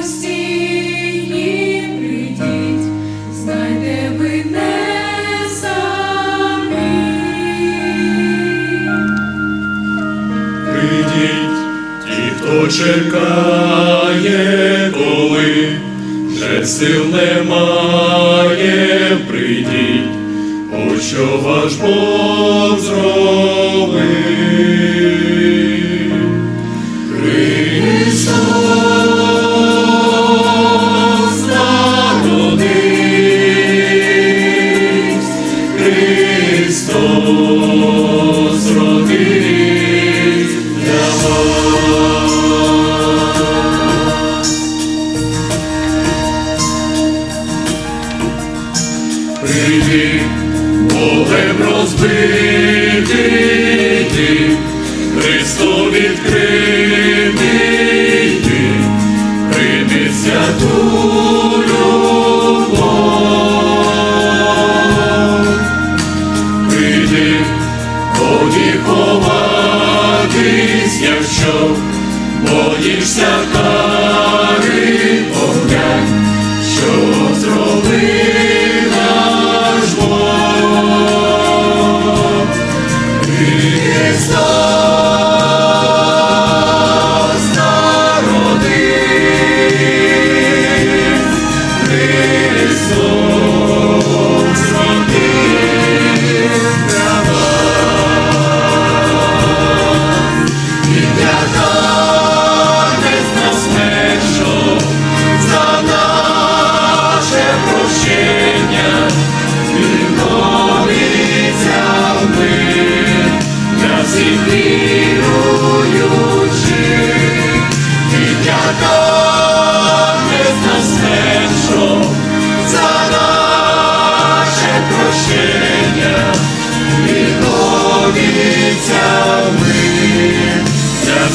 осінні прийдіть, знайте ви не самі. Прийдіть ті, хто чекає, коли вже сил немає, прийдіть, о що ваш Бог зробив. ти, ти, Христо відкритий ту. Прийди, ході ховатись, якщо боїшся так.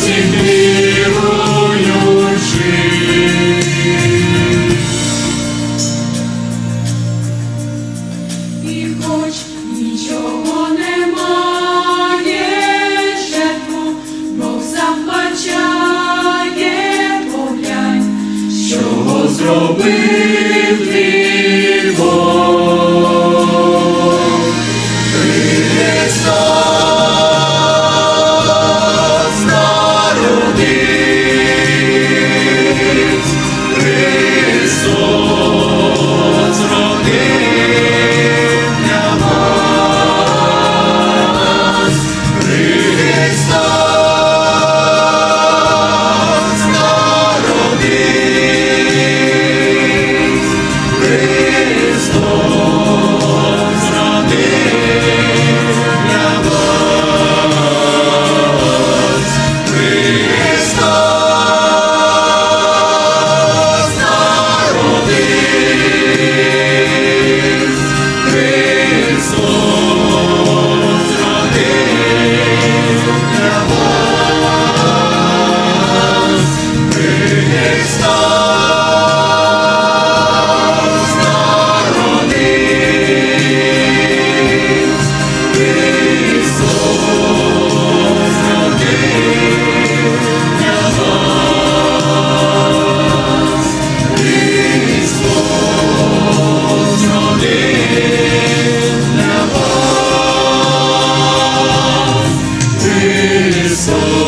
всіх. І хоч нічого немає жертву, Бог сам що зробив. soul.